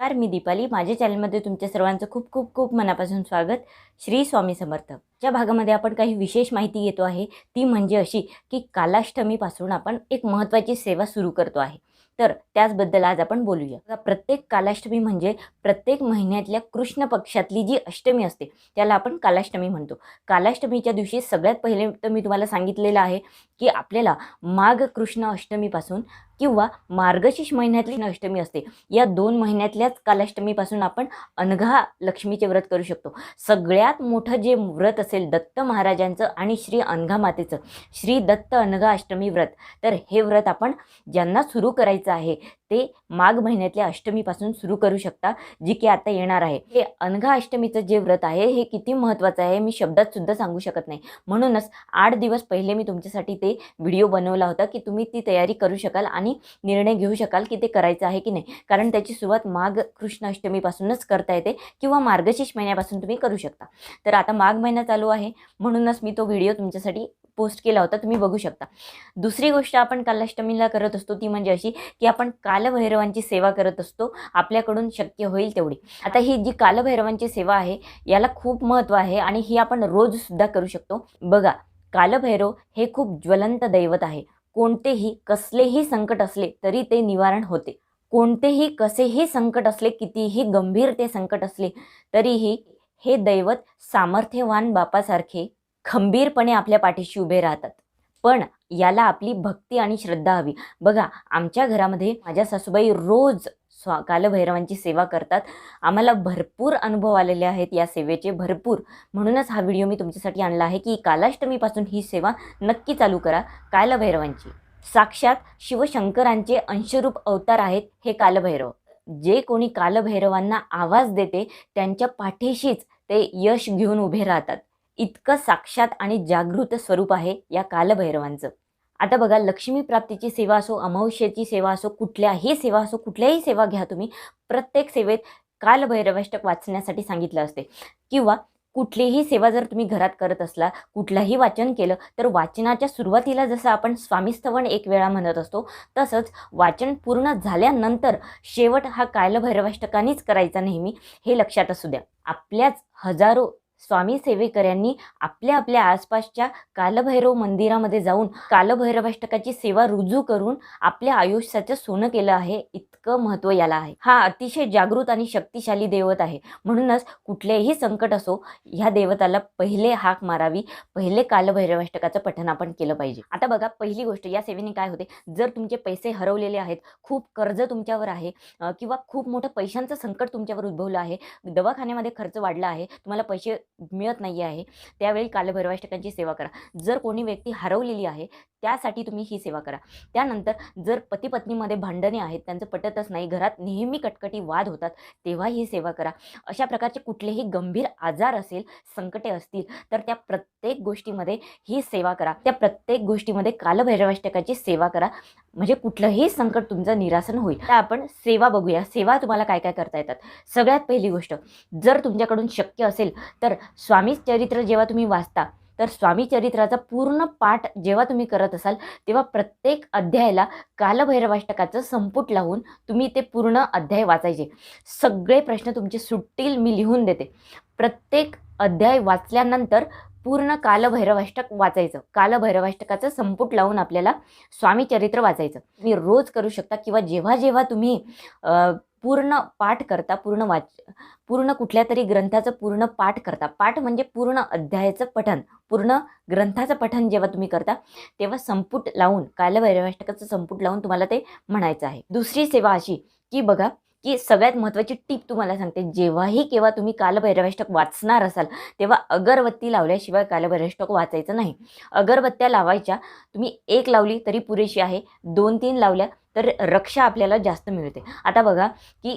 नमस्कार मी दीपाली. माझ्या चॅनलमध्ये तुमच्या सर्वांचं खूप खूप खूप मनापासून स्वागत. श्री स्वामी समर्थ. च्या भागामध्ये आपण काही विशेष माहिती घेतो आहे ती म्हणजे अशी की कालाष्टमीपासून आपण एक महत्त्वाची सेवा सुरू करतो आहे. तर त्याचबद्दल आज आपण बोलूया. प्रत्येक कालाष्टमी म्हणजे प्रत्येक महिन्यातल्या कृष्ण पक्षातली जी अष्टमी असते त्याला आपण कालाष्टमी म्हणतो. कालाष्टमीच्या दिवशी सगळ्यात पहिले तर मी तुम्हाला सांगितलेलं आहे की आपल्याला माघ कृष्ण अष्टमीपासून किंवा मार्गशीर्ष महिन्यातली अष्टमी असते. या दोन महिन्यातल्याच कालाष्टमीपासून आपण अनघा लक्ष्मीचे व्रत करू शकतो. सगळ्यात मोठं जे व्रत असेल दत्त महाराजांचं आणि श्री अनघा मातेचं श्री दत्त अनघा अष्टमी व्रत तर हे व्रत आपण ज्यांना सुरू करायचं आहे ते माघ महिन्यातल्या अष्टमीपासून सुरू करू शकता जी की आता येणार आहे. हे अनघा अष्टमीचं जे व्रत आहे हे किती महत्त्वाचं आहे मी शब्दात सुद्धा सांगू शकत नाही. म्हणूनच आठ दिवस पहिले मी तुमच्यासाठी ते व्हिडिओ बनवला होता की तुम्ही ती तयारी करू शकाल आणि निर्णय घेऊ शकाल की ते करायचं आहे की नाही. कारण त्याची सुरुवात माघ कृष्णाष्टमीपासूनच करता येते किंवा मार्गशीर्ष महिन्यापासून तुम्ही करू शकता. तर आता माघ महिना चालू आहे. म्हणूनच मी तो व्हिडिओ तुमच्यासाठी पोस्ट केला होता. तुम्ही बघू शकता. दुसरी गोष्ट आपण कालाष्टमीला करत असतो ती म्हणजे अशी की आपण कालभैरवांची सेवा करत असतो. आपल्याकडून शक्य होईल तेवढी. आता ही जी कालभैरवांची सेवा आहे याला खूप महत्त्व आहे आणि ही आपण रोजसुद्धा करू शकतो. बघा कालभैरव हे खूप ज्वलंत दैवत आहे. कोणतेही कसलेही संकट असले तरी ते निवारण होते. कोणतेही कसेही संकट असले कितीही गंभीर ते संकट असले तरीही हे दैवत सामर्थ्यवान बापासारखे खंबीरपणे आपल्या पाठीशी उभे राहतात. पण याला आपली भक्ती आणि श्रद्धा हवी. बघा आमच्या घरामध्ये माझ्या सासूबाई रोज स्वा कालभैरवांची सेवा करतात. आम्हाला भरपूर अनुभव आलेले आहेत या सेवेचे भरपूर. म्हणूनच हा व्हिडिओ मी तुमच्यासाठी आणला आहे की कालाष्टमीपासून ही सेवा नक्की चालू करा. कालभैरवांची. साक्षात शिवशंकरांचे अंशरूप अवतार आहेत हे कालभैरव. जे कोणी कालभैरवांना आवाज देते त्यांच्या पाठीशीच ते यश घेऊन उभे राहतात. इतकं साक्षात आणि जागृत स्वरूप आहे या कालभैरवांचं. आता बघा लक्ष्मी प्राप्तीची सेवा असो अमावस्येची सेवा असो कुठल्याही सेवा असो कुठल्याही सेवा घ्या तुम्ही प्रत्येक सेवेत कालभैरवाष्टक वाचण्यासाठी सांगितलं असते. किंवा कुठलीही सेवा जर तुम्ही घरात करत असला कुठलंही वाचन केलं तर वाचनाच्या सुरुवातीला जसं आपण स्वामीस्तवन एक वेळा म्हणत असतो तसंच वाचन पूर्ण झाल्यानंतर शेवट हा कालभैरवाष्टकानेच करायचा नेहमी हे लक्षात असू द्या. आपल्याच हजारो स्वामी सेवेकऱ्यांनी आपल्या आपल्या आसपासच्या कालभैरव मंदिरामध्ये जाऊन कालभैरवाष्टकाची सेवा रुजू करून आपल्या आयुष्याचं सोनं केलं आहे. इतकं महत्त्व याला आहे. हा अतिशय जागृत आणि शक्तिशाली देवत आहे. म्हणूनच कुठलेही संकट असो ह्या देवताला पहिले हाक मारावी पहिले कालभैरवाष्टकाचं पठण आपण केलं पाहिजे. आता बघा पहिली गोष्ट या सेवेने काय होते? जर तुमचे पैसे हरवलेले आहेत खूप कर्ज तुमच्यावर आहे किंवा खूप मोठं पैशांचं संकट तुमच्यावर उद्भवलं आहे दवाखान्यामध्ये खर्च वाढला आहे तुम्हाला पैसे मिळत नाही आहे त्यावेळी कालभैरवाष्टकांची सेवा करा. जर कोणी व्यक्ती हरवलेली आहे त्यासाठी तुम्ही ही सेवा करा. त्यानंतर जर पती पत्नीमध्ये भांडणे आहेत त्यांचं पटतच नाही घरात नेहमी कटकटी वाद होतात तेव्हा ही सेवा करा. अशा प्रकारचे कुठलेही गंभीर आजार असेल संकटे असतील तर त्या प्रत्येक गोष्टीमध्ये ही सेवा करा. त्या प्रत्येक गोष्टीमध्ये कालभैरवाष्टकाची सेवा करा. म्हणजे कुठलंही संकट तुमचं निरासन होईल. तर आपण सेवा बघूया. सेवा तुम्हाला काय काय करता येतात? सगळ्यात पहिली गोष्ट जर तुमच्याकडून शक्य असेल तर स्वामी चरित्र जेव्हा तुम्ही वाचता तर स्वामी चरित्राचा पूर्ण पाठ जेव्हा तुम्ही करत असाल तेव्हा प्रत्येक अध्यायाला कालभैरवाष्टकाचं संपुट लावून तुम्ही ते पूर्ण अध्याय वाचायचे. सगळे प्रश्न तुमचे सुटतील मी लिहून देते. प्रत्येक अध्याय वाचल्यानंतर पूर्ण कालभैरवाष्टक वाचायचं. कालभैरवाष्टकाचं संपुट लावून आपल्याला स्वामी चरित्र वाचायचं. तुम्ही रोज करू शकता किंवा जेव्हा जेव्हा तुम्ही पूर्ण पाठ करता पूर्ण वाच पूर्ण कुठल्या तरी ग्रंथाचं पूर्ण पाठ करता. पाठ म्हणजे पूर्ण अध्यायाचं पठन पूर्ण ग्रंथाचं पठन जेव्हा तुम्ही करता तेव्हा संपुट लावून कालभैरवाष्टकाचं संपुट लावून तुम्हाला ते म्हणायचं आहे. दुसरी सेवा अशी की बघा की सगळ्यात महत्त्वाची टीप तुम्हाला सांगते जेव्हाही केव्हा तुम्ही कालभैरवाष्टक वाचणार असाल तेव्हा अगरबत्ती लावल्याशिवाय कालभैरवाष्टक वाचायचं नाही. अगरबत्त्या लावायच्या तुम्ही एक लावली तरी पुरेशी आहे दोन तीन लावल्या तर रक्षा आपल्याला जास्त मिळते. आता बघा की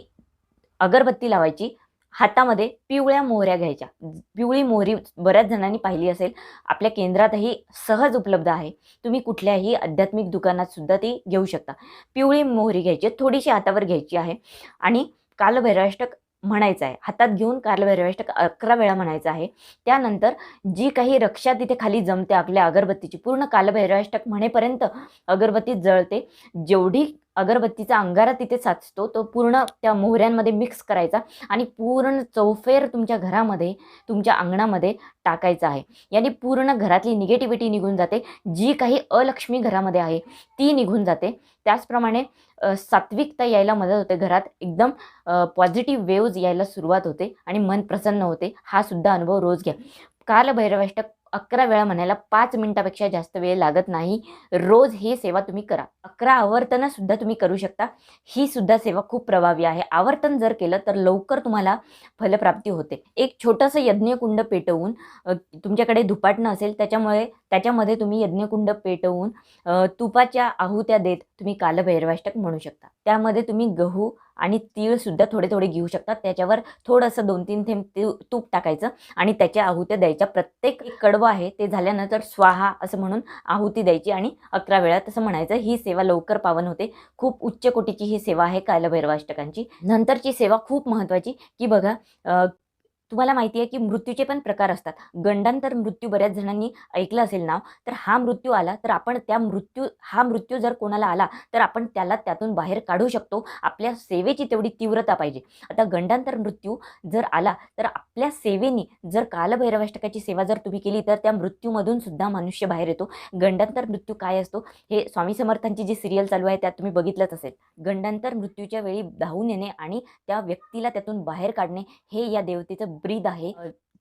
अगरबत्ती लावायची हातामध्ये पिवळ्या मोहऱ्या घ्यायच्या. पिवळी मोहरी बऱ्याच जणांनी पाहिली असेल. आपल्या केंद्रातही सहज उपलब्ध आहे. तुम्ही कुठल्याही आध्यात्मिक दुकानात सुद्धा ती घेऊ शकता. पिवळी मोहरी घ्यायची थोडीशी हातावर घ्यायची आहे. आणि कालभैरवाष्टक म्हणायचं आहे. हातात घेऊन कालभैरवाष्टक अकरा वेळा म्हणायचं आहे. त्यानंतर जी काही रक्षा तिथे खाली जमते आपल्या अगरबत्तीची पूर्ण कालभैरवाष्टक म्हणेपर्यंत अगरबत्ती जळते. जेवढी अगरबत्तीचा अंगारा तिथे साचतो तो पूर्ण त्या मोहऱ्यांमध्ये मिक्स करायचा आणि पूर्ण चौफेर तुमच्या घरामध्ये तुमच्या अंगणामध्ये टाकायचा आहे. याने पूर्ण घरातली निगेटिव्हिटी निघून जाते. जी काही अलक्ष्मी घरामध्ये आहे ती निघून जाते. त्याचप्रमाणे सात्विकता यायला मदत होते. घरात एकदम पॉझिटिव्ह वेव्ज यायला सुरुवात होते आणि मन प्रसन्न होते. हा सुद्धा अनुभव रोज घ्या. कालभैरवाष्टक अकरा वेळा म्हणायला पाच मिनिटापेक्षा जास्त वेळ लागत नाही. रोज ही सेवा तुम्ही करा. अकरा आवर्तनं सुद्धा तुम्ही करू शकता. ही सुद्धा सेवा खूप प्रभावी आहे. आवर्तन जर केलं तर लवकर तुम्हाला फलप्राप्ती होते. एक छोटंसं यज्ञकुंड पेटवून तुमच्याकडे धुपाटणं असेल त्याच्यामुळे त्याच्यामध्ये तुम्ही यज्ञकुंड पेटवून तुपाच्या आहुत्या देत तुम्ही कालभैरवाष्टक म्हणू शकता. त्यामध्ये तुम्ही गहू आणि तीळसुद्धा थोडे थोडे घेऊ शकतात. त्याच्यावर थोडंसं दोन तीन थेंब तू- तूप टाकायचं आणि त्याच्या आहुत्या द्यायच्या. प्रत्येक कडवं आहे ते झाल्यानंतर स्वाहा असं म्हणून आहुती द्यायची आणि अकरा वेळा तसं म्हणायचं ही सेवा लवकर पावन होते. खूप उच्च कोटीची ही सेवा आहे कालभैरवाष्टकांची. नंतरची सेवा खूप महत्त्वाची की बघा तुम्हाला माहिती आहे की मृत्यूचे पण प्रकार असतात. गंडांतर मृत्यू बऱ्याच जणांनी ऐकलं असेल नाव तर हा मृत्यू आला तर आपण त्या मृत्यू हा मृत्यू जर कोणाला आला तर आपण त्याला त्यातून बाहेर काढू शकतो. आपल्या सेवेची तेवढी तीव्रता पाहिजे. आता गंडांतर मृत्यू जर आला तर आपल्या सेवेनी जर कालभैरवाष्टकाची सेवा जर तुम्ही केली तर त्या मृत्यूमधून सुद्धा मनुष्य बाहेर येतो. गंडांतर मृत्यू काय असतो? हे स्वामी समर्थांची जी सिरियल चालू आहे त्यात तुम्ही बघितलंच असेल. गंडांतर मृत्यूच्या वेळी धावून येणे आणि त्या व्यक्तीला त्यातून बाहेर काढणे हे या देवतेचं ब्रीद आहे.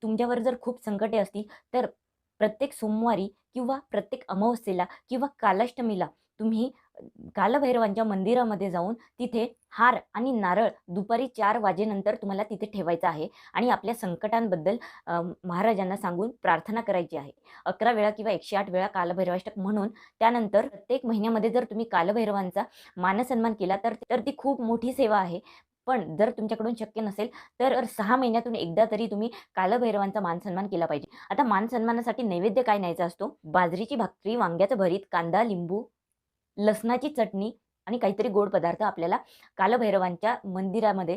तुमच्यावर जर खूप संकटे असतील तर प्रत्येक सोमवारी किंवा प्रत्येक अमावस्येला किंवा कालाष्टमीला तुम्ही कालभैरवांच्या मंदिरामध्ये जाऊन तिथे हार आणि नारळ दुपारी चार वाजेनंतर तुम्हाला तिथे ठेवायचं आहे आणि आपल्या संकटांबद्दल महाराजांना सांगून प्रार्थना करायची आहे. अकरा वेळा किंवा एकशे आठ वेळा कालभैरवाष्टक म्हणून त्यानंतर प्रत्येक महिन्यामध्ये जर तुम्ही कालभैरवांचा मानसन्मान केला तर तर ती खूप मोठी सेवा आहे. पण जर तुमच्याकडून शक्य नसेल तर सहा महिन्यातून एकदा तरी तुम्ही कालभैरवांचा मानसन्मान केला पाहिजे. आता मानसन्मानासाठी नैवेद्य काय न्यायचा असतो? बाजरीची भाकरी वांग्याचं भरीत कांदा लिंबू लसणाची चटणी आणि काहीतरी गोड पदार्थ आपल्याला कालभैरवांच्या मंदिरामध्ये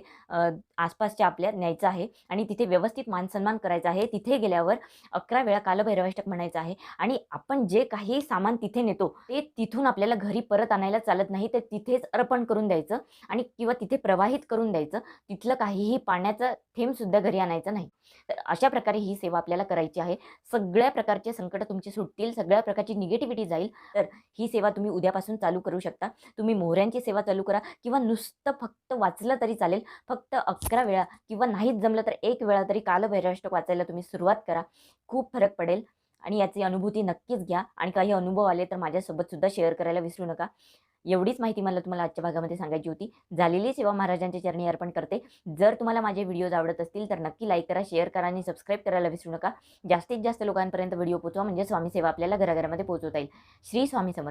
आसपासच्या आपल्या न्यायचं आहे आणि तिथे व्यवस्थित मानसन्मान करायचा आहे. तिथे गेल्यावर अकरा वेळा कालभैरवाष्टक म्हणायचं आहे. आणि आपण जे काही सामान तिथे नेतो ते तिथून आपल्याला घरी परत आणायला चालत नाही. ते तिथेच अर्पण करून द्यायचं आणि किंवा तिथे प्रवाहित करून द्यायचं. तिथलं काहीही पाण्याचं थेंबसुद्धा घरी आणायचं नाही. तर अशा प्रकारे ही सेवा आपल्याला करायची आहे. सगळ्या प्रकारचे संकट तुमचे सुटतील सगळ्या प्रकारची निगेटिव्हिटी जाईल. तर ही सेवा तुम्ही उद्यापासून चालू करू शकता. तुम्ही मोहऱ्यांची सेवा चालू करा किंवा नुसतं फक्त वाचलं तरी चालेल. फक्त अकरा वेळा किंवा नाहीच जमलं तर एक वेळा तरी कालभैरवाष्टक वाचायला तुम्ही सुरुवात करा. खूप फरक पडेल आणि याची अनुभूती नक्कीच घ्या आणि काही अनुभव आले तर माझ्यासोबत सुद्धा शेअर करायला विसरू नका. एवढीच माहिती मला तुम्हाला आजच्या भागामध्ये सांगायची होती. झालेली सेवा महाराजांच्या चरणी अर्पण करते. जर तुम्हाला माझे व्हिडिओज आवडत असतील तर नक्की लाईक करा शेअर करा आणि सबस्क्राईब करायला विसरू नका. जास्तीत जास्त लोकांपर्यंत व्हिडिओ पोचवा म्हणजे स्वामी सेवा आपल्याला घराघरामध्ये पोहोचवता येईल. श्री स्वामी समर्थ.